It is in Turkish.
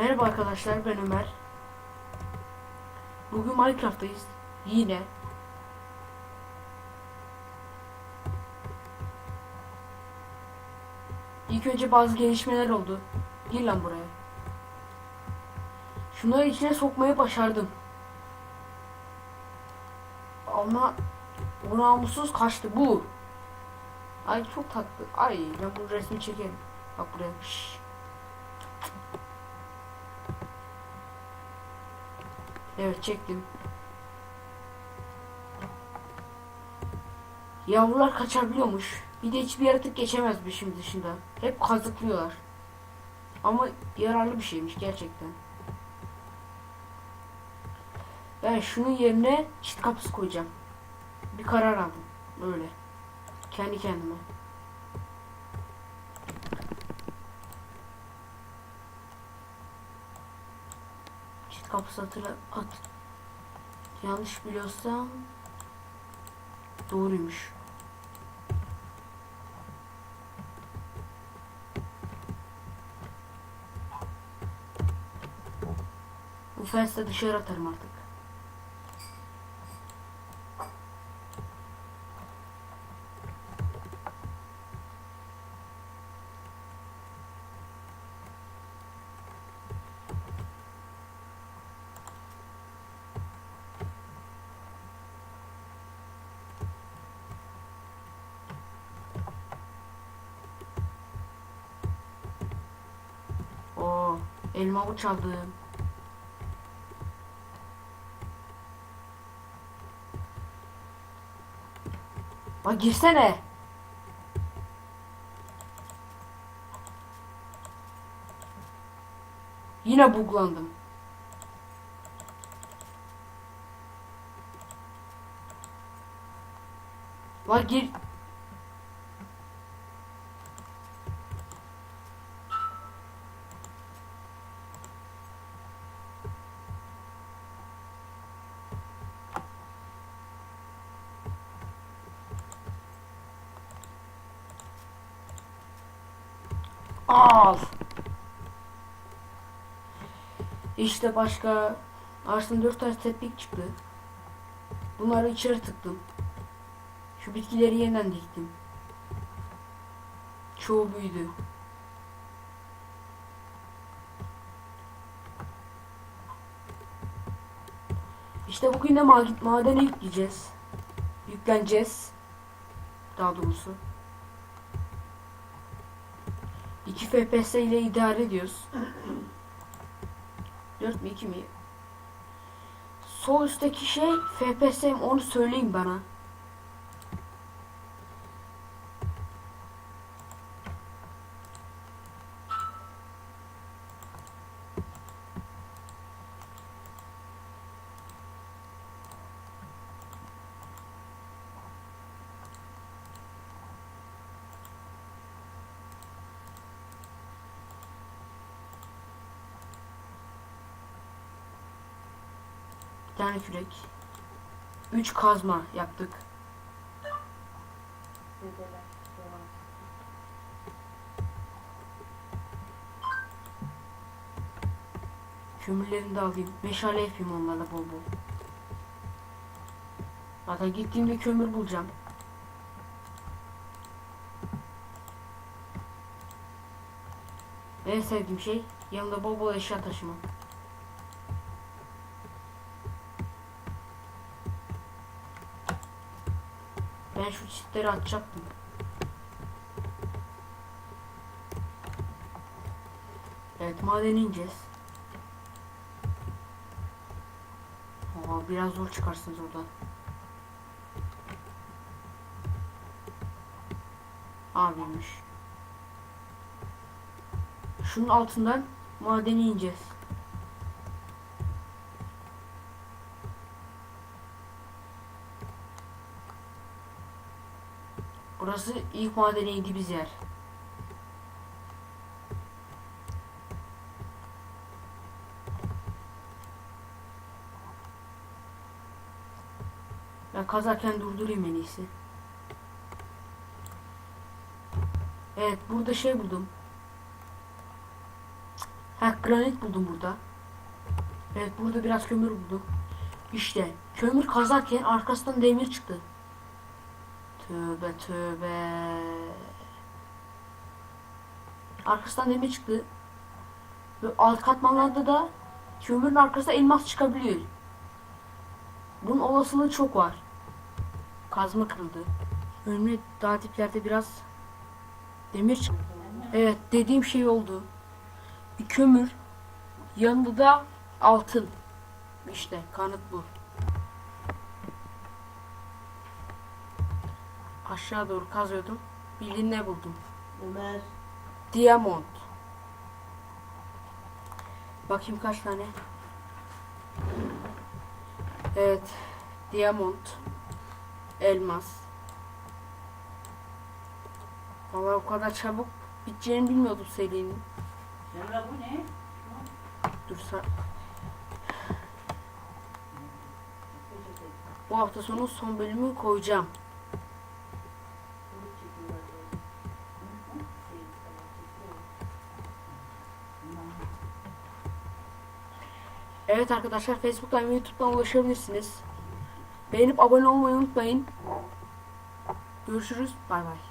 Merhaba arkadaşlar ben Ömer. Bugün Minecraft'tayız. Yine. İlk önce bazı gelişmeler oldu. Gir lan buraya. Şunları içine sokmaya başardım. Ama bu namussuz kaçtı bu. Ay çok tatlı. Ay ben bu resmi çekerim. Bak buraya. Şşş. Evet çektim. Yavrular kaçabiliyormuş. Bir de hiçbir yaratık geçemez bir şimdi dışında. Hep kazıklıyorlar. Ama yararlı bir şeymiş gerçekten. Ben şunun yerine çit kapısı koyacağım. Bir karar aldım. Öyle. Kendi kendime. Hatırla at. Yanlış biliyorsam doğruymuş. Bu fensi dışarı atarım artık. Elma avuç aldım. Bak girsene. Yine buglandım. Bak gir. Al. İşte başka ağaçtan dört tane tepik çıktı. Bunları içeri tıktım. Şu bitkileri yeniden diktim. Çoğu büyüdü. İşte bugün de ma madene yükleyeceğiz. Yükleneceğiz. Daha doğrusu. 2 FPS ile idare ediyoruz. 4 mi 2 mi? Sol üstteki şey FPS onu söyleyin bana. Tane kürek. 3 kazma yaptık. Kömürlerini de alayım. Meşale yapayım onlarla bol bol. Zaten gittiğimde kömür bulacağım. En sevdiğim şey yanımda bol bol eşya taşımak. Ben şu çitleri atacaktım. Evet maden ineceğiz. Aa, biraz zor çıkarsınız oradan. Abiymiş. Şunun altından madeni ineceğiz. Burası ilk madene indiğimiz yer. Ben kazarken durdurayım en iyisi. Evet burada şey buldum. Ha granit buldum burada. Evet burada biraz kömür buldum. İşte kömür kazarken arkasından demir çıktı. Tövbe tövbe. Arkasından demir çıktı. Ve alt katmanlarda da kömürün arkasında elmas çıkabiliyor. Bunun olasılığı çok var. Kazma kırıldı. Önüne daha diplerde biraz demir çıktı. Evet dediğim şey oldu. Bir kömür yanında da altın. İşte kanıt bu. Aşağı doğru kazıyordum. Bildiğin ne buldum? Ömer. Diamond. Bakayım kaç tane. Evet. Diamond. Elmas. Vallahi o kadar çabuk biteceğini bilmiyordum serinin. Emre bu ne? Dur sa- Bu hafta sonu son bölümü koyacağım. Evet arkadaşlar Facebook'tan ve YouTube'dan ulaşabilirsiniz. Beğenip abone olmayı unutmayın. Görüşürüz. Bay bay.